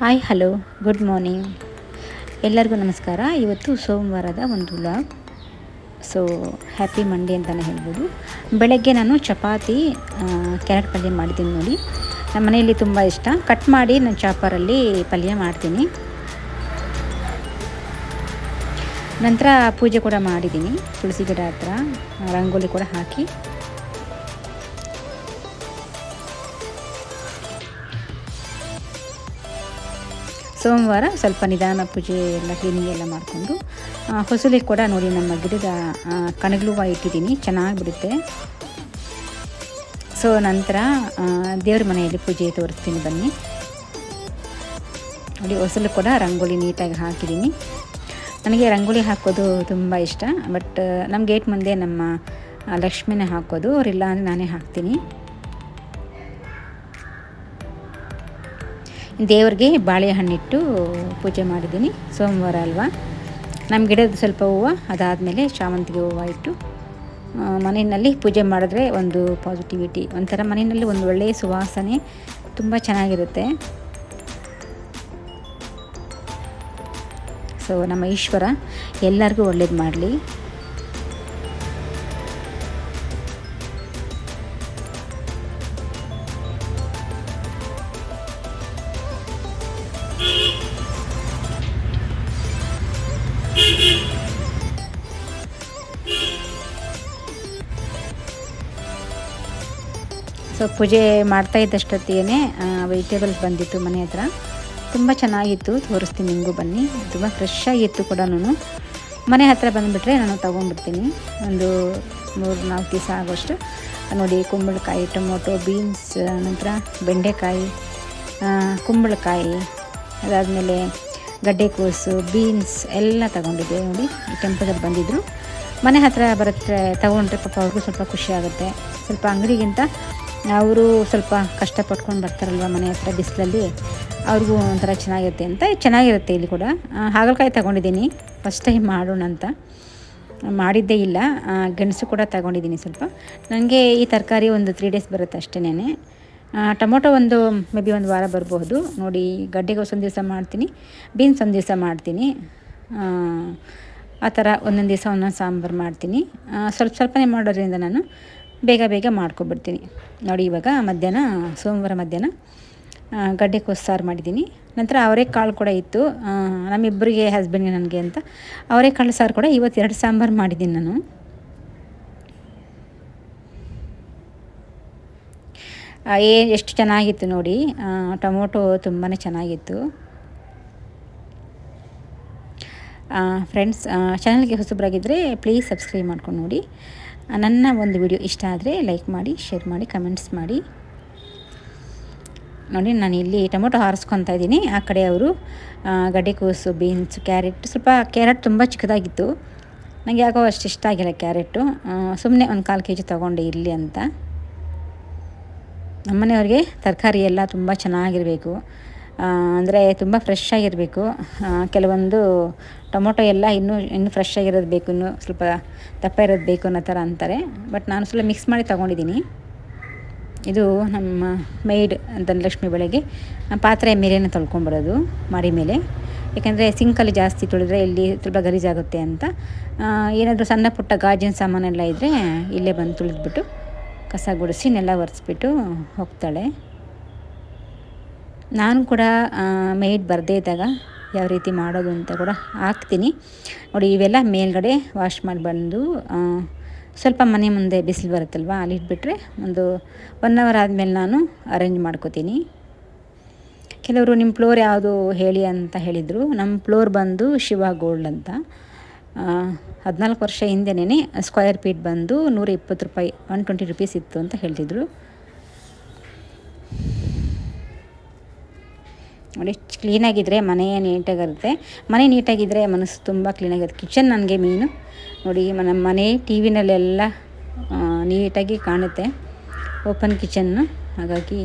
Hi, hello, good morning. ಎಲ್ಲರಿಗೂ ನಮಸ್ಕಾರ. ಇವತ್ತು ಸೋಮವಾರದ ಒಂದು ಲಾಗ್ ಸೊ ಹ್ಯಾಪಿ ಮಂಡೇ ಅಂತಲೇ ಹೇಳ್ಬೋದು. ಬೆಳಗ್ಗೆ ನಾನು ಚಪಾತಿ ಕ್ಯಾರೆಟ್ ಪಲ್ಯ ಮಾಡಿದ್ದೀನಿ ನೋಡಿ. ನಮ್ಮ ಮನೆಯಲ್ಲಿ ತುಂಬ ಇಷ್ಟ. ಕಟ್ ಮಾಡಿ ನಾನು ಚಾಪರಲ್ಲಿ ಪಲ್ಯ ಮಾಡ್ತೀನಿ. ನಂತರ ಪೂಜೆ ಕೂಡ ಮಾಡಿದ್ದೀನಿ. ತುಳಸಿ ಗಿಡ ಹತ್ರ, ರಂಗೋಲಿ ಕೂಡ ಹಾಕಿ. ಸೋಮವಾರ ಸ್ವಲ್ಪ ನಿಧಾನ ಪೂಜೆ ಎಲ್ಲ ಕ್ಲೀನಿಂಗ್ ಎಲ್ಲ ಮಾಡಿಕೊಂಡು ಹೊಸಲಿ ಕೂಡ ನೋಡಿ ನಮ್ಮ ಗಿಡದ ಕಣಗಳು ಕಣಗಿಲು ಹೂವು ಇಟ್ಟಿದ್ದೀನಿ, ಚೆನ್ನಾಗಿ ಬಿಡುತ್ತೆ. ಸೊ ನಂತರ ದೇವ್ರ ಮನೆಯಲ್ಲಿ ಪೂಜೆ ತೋರಿಸ್ತೀನಿ ಬನ್ನಿ. ನೋಡಿ ಹೊಸಲು ಕೂಡ ರಂಗೋಲಿ ನೀಟಾಗಿ ಹಾಕಿದ್ದೀನಿ. ನನಗೆ ರಂಗೋಲಿ ಹಾಕೋದು ತುಂಬ ಇಷ್ಟ, ಬಟ್ ನಮ್ಮ ಗೇಟ್ ಮುಂದೆ ನಮ್ಮ ಲಕ್ಷ್ಮಿನೇ ಹಾಕೋದು, ಅವರಿಲ್ಲ ಅಂದರೆ ನಾನೇ ಹಾಕ್ತೀನಿ. ದೇವ್ರಿಗೆ ಬಾಳೆಹಣ್ಣಿಟ್ಟು ಪೂಜೆ ಮಾಡಿದ್ದೀನಿ. ಸೋಮವಾರ ಅಲ್ವಾ? ನಮ್ಮ ಗಿಡದ ಸ್ವಲ್ಪ ಹೂವು, ಅದಾದಮೇಲೆ ಶಾವಂತಿಗೆ ಹೂವು ಇಟ್ಟು ಮನೆಯಲ್ಲಿ ಪೂಜೆ ಮಾಡಿದ್ರೆ ಒಂದು ಪಾಸಿಟಿವಿಟಿ ಒಂಥರ ಮನೆಯಲ್ಲಿ ಒಂದು ಒಳ್ಳೆಯ ಸುವಾಸನೆ ತುಂಬ ಚೆನ್ನಾಗಿರುತ್ತೆ. ಸೊ ನಮ್ಮ ಈಶ್ವರ ಎಲ್ಲರಿಗೂ ಒಳ್ಳೇದು ಮಾಡಲಿ. ಪೂಜೆ ಮಾಡ್ತಾ ಇದ್ದಷ್ಟೊತ್ತಿಗೆ ವೆಜಿಟೇಬಲ್ಸ್ ಬಂದಿತ್ತು ಮನೆ ಹತ್ರ. ತುಂಬ ಚೆನ್ನಾಗಿತ್ತು, ತೋರಿಸ್ತೀನಿ ನಿಮಗೂ ಬನ್ನಿ. ತುಂಬ ಫ್ರೆಶ್ ಆಗಿತ್ತು ಕೂಡ ನಾನು ಮನೆ ಹತ್ರ ಬಂದುಬಿಟ್ರೆ ನಾನು ತೊಗೊಂಡ್ಬಿಡ್ತೀನಿ. ಒಂದು ಮೂರು ನಾಲ್ಕು ದಿವಸ ಆಗೋಷ್ಟು. ನೋಡಿ, ಕುಂಬಳಕಾಯಿ, ಟೊಮೊಟೊ ಬೀನ್ಸ್ ನಂತರ ಬೆಂಡೆಕಾಯಿ ಕುಂಬಳಕಾಯಿ, ಅದಾದಮೇಲೆ ಗಡ್ಡೆಕೋಸು ಬೀನ್ಸ್ ಎಲ್ಲ ತಗೊಂಡಿದ್ದೆ ನೋಡಿ ಈ ಟೆಂಪೋದಲ್ಲಿ ಬಂದಿದ್ದರು ಮನೆ ಹತ್ರ ಬರುತ್ತೆ, ತಗೊಂಡ್ರೆ ಪಾಪ ಅವ್ರಿಗೂ ಸ್ವಲ್ಪ ಖುಷಿ ಆಗುತ್ತೆ. ಸ್ವಲ್ಪ ಅಂಗಡಿಗಿಂತ ಅವರು ಸ್ವಲ್ಪ ಕಷ್ಟಪಟ್ಕೊಂಡು ಬರ್ತಾರಲ್ವ ಮನೆ ಹತ್ರ ಬಿಸಿಲಲ್ಲಿ, ಅವ್ರಿಗೂ ಒಂಥರ ಚೆನ್ನಾಗಿರುತ್ತೆ ಅಂತ, ಚೆನ್ನಾಗಿರುತ್ತೆ ಇಲ್ಲಿ ಕೂಡ. ಹಾಗಲಕಾಯಿ ತಗೊಂಡಿದ್ದೀನಿ. ಫಸ್ಟ್ ಟೈಮ್ ಮಾಡೋಣ ಅಂತ. ಮಾಡಿದ್ದೇ ಇಲ್ಲ. ಗೆಣಸು ಕೂಡ ತಗೊಂಡಿದ್ದೀನಿ ಸ್ವಲ್ಪ. ನನಗೆ ಈ ತರಕಾರಿ ಒಂದು ತ್ರೀ ಡೇಸ್ ಬರುತ್ತೆ ಅಷ್ಟೇನೆ ಟೊಮೊಟೊ ಒಂದು ಮೇ ಬಿ ಒಂದು ವಾರ ಬರಬಹುದು ನೋಡಿ ಗಡ್ಡೆಗೋಸು ಒಂದು ದಿವಸ ಮಾಡ್ತೀನಿ. ಬೀನ್ಸ್ ಒಂದು ದಿವಸ ಮಾಡ್ತೀನಿ. ಆ ಥರ ಒಂದೊಂದು ದಿವಸ ಒಂದೊಂದು ಸಾಂಬಾರು ಮಾಡ್ತೀನಿ. ಸ್ವಲ್ಪ ಸ್ವಲ್ಪನೇ ಮಾಡೋದ್ರಿಂದ ನಾನು ಬೇಗ ಬೇಗ ಮಾಡ್ಕೊಬಿಡ್ತೀನಿ. ನೋಡಿ ಇವಾಗ ಮಧ್ಯಾಹ್ನ, ಸೋಮವಾರ ಮಧ್ಯಾಹ್ನ ಗಡ್ಡೆ ಸಾರು ಮಾಡಿದ್ದೀನಿ. ನಂತರ ಅವರೆಕಾಳು ಕೂಡ ಇತ್ತು. ನಮ್ಮಿಬ್ಬರಿಗೆ ಹಸ್ಬೆಂಡ್ಗೆ ನನಗೆ ಅಂತ. ಅವರೆಕಾಳು ಸಾರು ಕೂಡ ಇವತ್ತು ಎರಡು ಸಾಂಬಾರು ಮಾಡಿದ್ದೀನಿ ನಾನು. ಏ, ಎಷ್ಟು ಚೆನ್ನಾಗಿತ್ತು ನೋಡಿ. ಟೊಮೊಟೊ ತುಂಬಾ ಚೆನ್ನಾಗಿತ್ತು. ಫ್ರೆಂಡ್ಸ್ ಚಾನಲ್ಗೆ ಹೊಸಬ್ರಾಗಿದ್ದರೆ ಪ್ಲೀಸ್ ಸಬ್ಸ್ಕ್ರೈಬ್ ಮಾಡ್ಕೊಂಡು ನೋಡಿ. ನನ್ನ ಒಂದು ವಿಡಿಯೋ ಇಷ್ಟ ಆದರೆ ಲೈಕ್ ಮಾಡಿ ಶೇರ್ ಮಾಡಿ ಕಮೆಂಟ್ಸ್ ಮಾಡಿ. ನೋಡಿ, ನಾನು ಇಲ್ಲಿ ಟೊಮೊಟೊ ಹಾರಿಸ್ಕೊತಾ ಇದ್ದೀನಿ. ಆ ಕಡೆ ಅವರು ಗಡ್ಡೆಕೋಸು ಬೀನ್ಸ್ ಕ್ಯಾರೆಟ್ ಸ್ವಲ್ಪ ಕ್ಯಾರೆಟ್ ತುಂಬ ಚಿಕ್ಕದಾಗಿತ್ತು. ನನಗೆ ಯಾಕೋ ಅಷ್ಟು ಇಷ್ಟ ಆಗಿಲ್ಲ ಕ್ಯಾರೆಟು ಸುಮ್ಮನೆ ಒಂದು ಕಾಲು ಕೆ ಜಿ ತೊಗೊಂಡೆ ಇರಲಿ ಅಂತ. ನಮ್ಮನೆಯವ್ರಿಗೆ ತರಕಾರಿ ಎಲ್ಲ ತುಂಬ ಚೆನ್ನಾಗಿರಬೇಕು. ಅಂದರೆ ತುಂಬ ಫ್ರೆಶ್ ಆಗಿರಬೇಕು. ಕೆಲವೊಂದು ಟೊಮೊಟೊ ಎಲ್ಲ ಇನ್ನೂ ಇನ್ನೂ ಫ್ರೆಶ್ ಆಗಿರೋದು ಬೇಕು, ಇನ್ನೂ ಸ್ವಲ್ಪ ದಪ್ಪ ಇರೋದು ಬೇಕು ಅನ್ನೋ ಥರ ಅಂತಾರೆ. ಬಟ್ ನಾನು ಸ್ವಲ್ಪ ಮಿಕ್ಸ್ ಮಾಡಿ ತೊಗೊಂಡಿದ್ದೀನಿ. ಇದು ನಮ್ಮ ಮೇಡ್ ಧನಲಕ್ಷ್ಮಿ ಬೆಳಗ್ಗೆ ಪಾತ್ರೆ ಮೇಲೇನೆ ತೊಳ್ಕೊಂಬರೋದು ಮಾಡಿ ಮೇಲೆ. ಯಾಕೆಂದರೆ ಸಿಂಕಲ್ಲಿ ಜಾಸ್ತಿ ತೊಳೆದ್ರೆ ಇಲ್ಲಿ ಸ್ವಲ್ಪ ಗಲೀಜಾಗುತ್ತೆ ಅಂತ. ಏನಾದರೂ ಸಣ್ಣ ಪುಟ್ಟ ಗಾಜಿನ ಸಾಮಾನೆಲ್ಲ ಇದ್ದರೆ ಇಲ್ಲೇ ಬಂದು ತುಳಿದ್ಬಿಟ್ಟು ಕಸ ಗುಡಿಸಿ ನೆಲ ಒರೆಸ್ಬಿಟ್ಟು ಹೋಗ್ತಾಳೆ. ನಾನು ಕೂಡ ಮೇಡ್ ಬರದೇ ಇದ್ದಾಗ ಯಾವ ರೀತಿ ಮಾಡೋದು ಅಂತ ಕೂಡ ಹಾಕ್ತೀನಿ. ನೋಡಿ, ಇವೆಲ್ಲ ಮೇಲ್ಗಡೆ ವಾಶ್ ಮಾಡಿ ಬಂದು ಸ್ವಲ್ಪ ಮನೆ ಮುಂದೆ ಬಿಸಿಲು ಬರುತ್ತಲ್ವ, ಅಲ್ಲಿ ಇಟ್ಬಿಟ್ರೆ ಒಂದು ಒನ್ ಅವರ್ ಆದಮೇಲೆ ನಾನು ಅರೇಂಜ್ ಮಾಡ್ಕೋತೀನಿ. ಕೆಲವರು ನಿಮ್ಮ ಫ್ಲೋರ್ ಯಾವುದು ಹೇಳಿ ಅಂತ ಹೇಳಿದರು. ನಮ್ಮ ಫ್ಲೋರ್ ಬಂದು ಶಿವ ಗೋಲ್ಡ್ ಅಂತ. ಹದಿನಾಲ್ಕು ವರ್ಷ ಹಿಂದೆನೇ ಸ್ಕ್ವಯರ್ ಫೀಟ್ ಬಂದು ನೂರ ಇಪ್ಪತ್ತು ರೂಪಾಯಿ ಒನ್ ಟ್ವೆಂಟಿ ರುಪೀಸ್ ಇತ್ತು ಅಂತ ಹೇಳ್ತಿದ್ರು. ನೋಡಿ ಕ್ಲೀನಾಗಿದ್ದರೆ ಮನೆ ನೀಟಾಗಿರುತ್ತೆ. ಮನೆ ನೀಟಾಗಿದ್ದರೆ ಮನಸ್ಸು ತುಂಬ ಕ್ಲೀನಾಗಿರುತ್ತೆ ಕಿಚನ್ ನನಗೆ ಮೀನು ನೋಡಿ ನಮ್ಮ ಮನೆ ಟಿ ವಿನಲ್ಲೆಲ್ಲ ನೀಟಾಗಿ ಕಾಣುತ್ತೆ. ಓಪನ್ ಕಿಚನ್ನು ಹಾಗಾಗಿ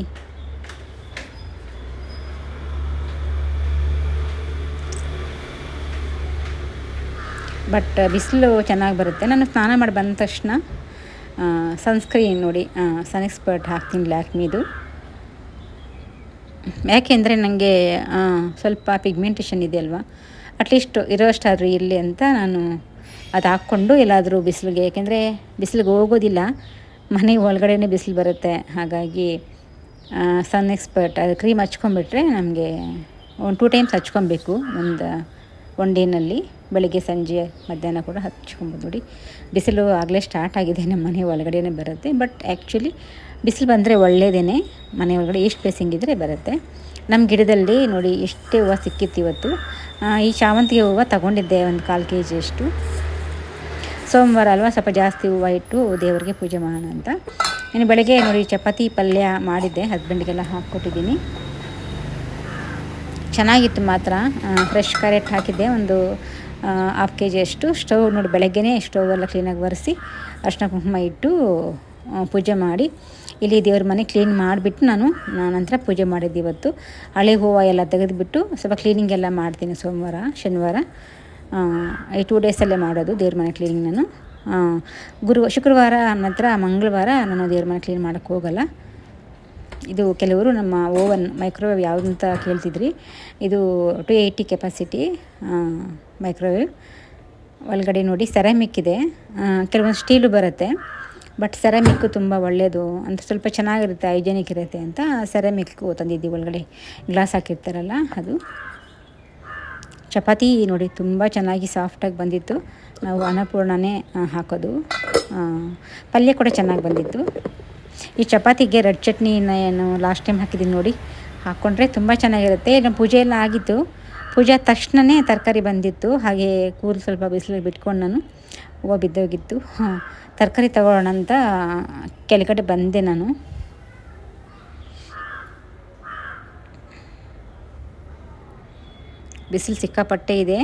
ಬಟ್ ಬಿಸಿಲು ಚೆನ್ನಾಗಿ ಬರುತ್ತೆ. ನಾನು ಸ್ನಾನ ಮಾಡಿ ಬಂದ ತಕ್ಷಣ ಸನ್ಸ್ಕ್ರೀನ್ ನೋಡಿ ಸನ್ ಎಕ್ಸ್ಪರ್ಟ್ ಹಾಕ್ತೀನಿ ಲ್ಯಾಕ್ಮಿದು. ಯಾಕೆಂದರೆ ನನಗೆ ಸ್ವಲ್ಪ ಪಿಗ್ಮೆಂಟೇಷನ್ ಇದೆ ಅಲ್ವಾ? ಅಟ್ಲೀಸ್ಟ್ ಇರೋಷ್ಟಾದರೂ ಇರಲಿ ಅಂತ ನಾನು ಅದು ಹಾಕ್ಕೊಂಡು ಎಲ್ಲಾದರೂ ಬಿಸಿಲಿಗೆ, ಯಾಕೆಂದರೆ ಬಿಸಿಲಿಗೆ ಹೋಗೋದಿಲ್ಲ. ಮನೆ ಒಳಗಡೆನೇ ಬಿಸಿಲು ಬರುತ್ತೆ. ಹಾಗಾಗಿ ಸನ್ ಎಕ್ಸ್ಪರ್ಟ್ ಅದು ಕ್ರೀಮ್ ಹಚ್ಕೊಂಬಿಟ್ರೆ ನಮಗೆ ಒಂದು ಟೂ ಟೈಮ್ಸ್ ಹಚ್ಕೊಬೇಕು ಒಂದು ಒನ್ ಡೇನಲ್ಲಿ. ಬೆಳಿಗ್ಗೆ, ಸಂಜೆ, ಮಧ್ಯಾಹ್ನ ಕೂಡ ಹಚ್ಕೊಬೋದು ನೋಡಿ. ಬಿಸಿಲು ಆಗಲೇ ಸ್ಟಾರ್ಟ್ ಆಗಿದೆ. ನಮ್ಮ ಮನೆ ಒಳಗಡೆನೇ ಬರುತ್ತೆ. ಬಟ್ ಆ್ಯಕ್ಚುಲಿ ಬಿಸಿಲು ಬಂದರೆ ಒಳ್ಳೆಯದೇ ಮನೆ ಒಳಗಡೆ ಎಷ್ಟು ಬೇಸಿಂಗ್ ಇದ್ದರೆ ಬರುತ್ತೆ. ನಮ್ಮ ಗಿಡದಲ್ಲಿ ನೋಡಿ ಎಷ್ಟೇ ಹೂವು ಸಿಕ್ಕಿತ್ತು ಇವತ್ತು. ಈ ಶಾವಂತಿಗೆ ಹೂವು ತಗೊಂಡಿದ್ದೆ ಒಂದು ಕಾಲು ಕೆ ಜಿಯಷ್ಟು ಸೋಮವಾರ ಅಲ್ವಾ ಸ್ವಲ್ಪ ಜಾಸ್ತಿ ಹೂವು ಇಟ್ಟು ದೇವರಿಗೆ ಪೂಜೆ ಮಾಡೋಣ ಅಂತ. ಇನ್ನು ಬೆಳಗ್ಗೆ ನೋಡಿ ಚಪಾತಿ ಪಲ್ಯ ಮಾಡಿದ್ದೆ, ಹಸ್ಬೆಂಡ್ಗೆಲ್ಲ ಹಾಕ್ಕೊಟ್ಟಿದ್ದೀನಿ. ಚೆನ್ನಾಗಿತ್ತು ಮಾತ್ರ. ಫ್ರೆಶ್ ಕ್ಯಾರೆಟ್ ಹಾಕಿದ್ದೆ, ಒಂದು ಹಾಫ್ ಕೆ ಜಿಯಷ್ಟು ಸ್ಟವ್ ನೋಡಿ ಬೆಳಗ್ಗೆನೇ ಸ್ಟೌವೆಲ್ಲ ಕ್ಲೀನಾಗಿ ಒರೆಸಿ ಅರ್ಶಿನ ಕುಂಕುಮ ಇಟ್ಟು ಪೂಜೆ ಮಾಡಿ. ಇಲ್ಲಿ ದೇವ್ರ ಮನೆ ಕ್ಲೀನ್ ಮಾಡಿಬಿಟ್ಟು ನಾನು ನಂತರ ಪೂಜೆ ಮಾಡಿದ್ದೆ ಇವತ್ತು. ಹಳೆ ಹೂವು ಎಲ್ಲ ತೆಗೆದುಬಿಟ್ಟು ಸ್ವಲ್ಪ ಕ್ಲೀನಿಂಗ್ ಎಲ್ಲ ಮಾಡ್ತೀನಿ ಸೋಮವಾರ, ಶನಿವಾರ. ಈ ಟೂ ಡೇಸಲ್ಲೇ ಮಾಡೋದು ದೇವ್ರ ಮನೆ ಕ್ಲೀನಿಂಗ್ ನಾನು. ಗುರು, ಶುಕ್ರವಾರ ನಂತರ ಮಂಗಳವಾರ ನಾನು ದೇವ್ರ ಮನೆ ಕ್ಲೀನ್ ಮಾಡೋಕ್ಕೆ ಹೋಗಲ್ಲ. ಇದು ಕೆಲವರು ನಮ್ಮ ಓವನ್ ಮೈಕ್ರೋವೇವ್ ಯಾವುದು ಅಂತ ಕೇಳ್ತಿದ್ರಿ. ಇದು ಟು ಏಯ್ಟಿ ಕೆಪಾಸಿಟಿ ಮೈಕ್ರೋವೇವ್ ಒಳಗಡೆ ನೋಡಿ ಸೆರಾಮಿಕ್ ಇದೆ. ಕೆಲವೊಂದು ಸ್ಟೀಲು ಬರುತ್ತೆ. ಬಟ್ ಸೆರಾಮಿಕ್ಕು ತುಂಬ ಒಳ್ಳೆಯದು ಅಂತ ಸ್ವಲ್ಪ ಚೆನ್ನಾಗಿರುತ್ತೆ ಹೈಜೆನಿಕ್ ಇರುತ್ತೆ ಅಂತ ಸೆರಾಮಿಕ್ಕು ತಂದಿದ್ದೀವಿ ಒಳಗಡೆ. ಗ್ಲಾಸ್ ಹಾಕಿರ್ತಾರಲ್ಲ, ಅದು. ಚಪಾತಿ ನೋಡಿ, ತುಂಬ ಚೆನ್ನಾಗಿ ಸಾಫ್ಟಾಗಿ ಬಂದಿತ್ತು. ನಾವು ಅನ್ನಪೂರ್ಣನೇ ಹಾಕೋದು. ಪಲ್ಯ ಕೂಡ ಚೆನ್ನಾಗಿ ಬಂದಿತ್ತು. ಈ ಚಪಾತಿಗೆ ರೆಡ್ ಚಟ್ನಿನ ಏನು ಲಾಸ್ಟ್ ಟೈಮ್ ಹಾಕಿದ್ದೀನಿ ನೋಡಿ. ಹಾಕ್ಕೊಂಡ್ರೆ ತುಂಬ ಚೆನ್ನಾಗಿರುತ್ತೆ. ಪೂಜೆ ಎಲ್ಲ ಆಗಿತ್ತು. ಪೂಜೆ ತಕ್ಷಣವೇ ತರಕಾರಿ ಬಂದಿತ್ತು. ಹಾಗೆ ಕೂರು ಸ್ವಲ್ಪ ಬಿಸಿಲಲ್ಲಿ ಬಿಟ್ಕೊಂಡು ನಾನು. ಹೂವು ಬಿದ್ದೋಗಿತ್ತು. ಹಾಂ ತರಕಾರಿ ತಗೊಳ್ಳೋಣ ಅಂತ ಕೆಳಗಡೆ ಬಂದೆ ನಾನು. ಬಿಸಿಲು ಸಿಕ್ಕಾಪಟ್ಟೆ ಇದೆ.